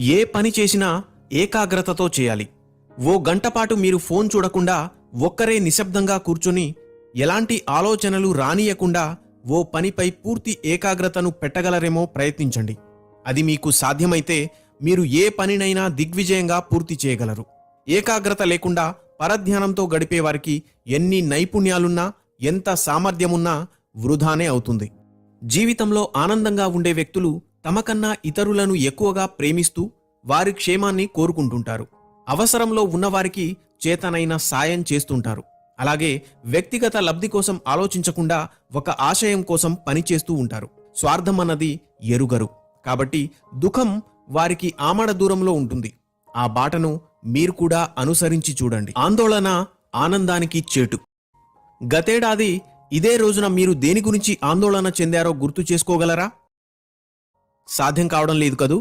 ఏ పని చేసినా ఏకాగ్రతతో చేయాలి. ఓ గంటపాటు మీరు ఫోన్ చూడకుండా ఒక్కరే నిశ్శబ్దంగా కూర్చుని ఎలాంటి ఆలోచనలు రానియకుండా ఓ పనిపై పూర్తి ఏకాగ్రతను పెట్టగలరేమో ప్రయత్నించండి. అది మీకు సాధ్యమైతే మీరు ఏ పనినైనా దిగ్విజయంగా పూర్తి చేయగలరు. ఏకాగ్రత లేకుండా పరధ్యానంతో గడిపే వారికి ఎన్ని నైపుణ్యాలున్నా ఎంత సామర్థ్యమున్నా వృధానే అవుతుంది. జీవితంలో ఆనందంగా ఉండే వ్యక్తులు తమకన్నా ఇతరులను ఎక్కువగా ప్రేమిస్తూ వారి క్షేమాన్ని కోరుకుంటుంటారు. అవసరంలో ఉన్నవారికి చేతనైన సాయం చేస్తుంటారు. అలాగే వ్యక్తిగత లబ్ధి కోసం ఆలోచించకుండా ఒక ఆశయం కోసం పనిచేస్తూ ఉంటారు. స్వార్థం అన్నది ఎరుగరు. కాబట్టి దుఃఖం వారికి ఆమడ దూరంలో ఉంటుంది. ఆ బాటను మీరు కూడా అనుసరించి చూడండి. ఆందోళన ఆనందానికి చేటు. గతేడాది ఇదే రోజున మీరు దేని గురించి ఆందోళన చెందారో గుర్తు చేసుకోగలరా? సాధ్యం కావడం లేదు కదూ?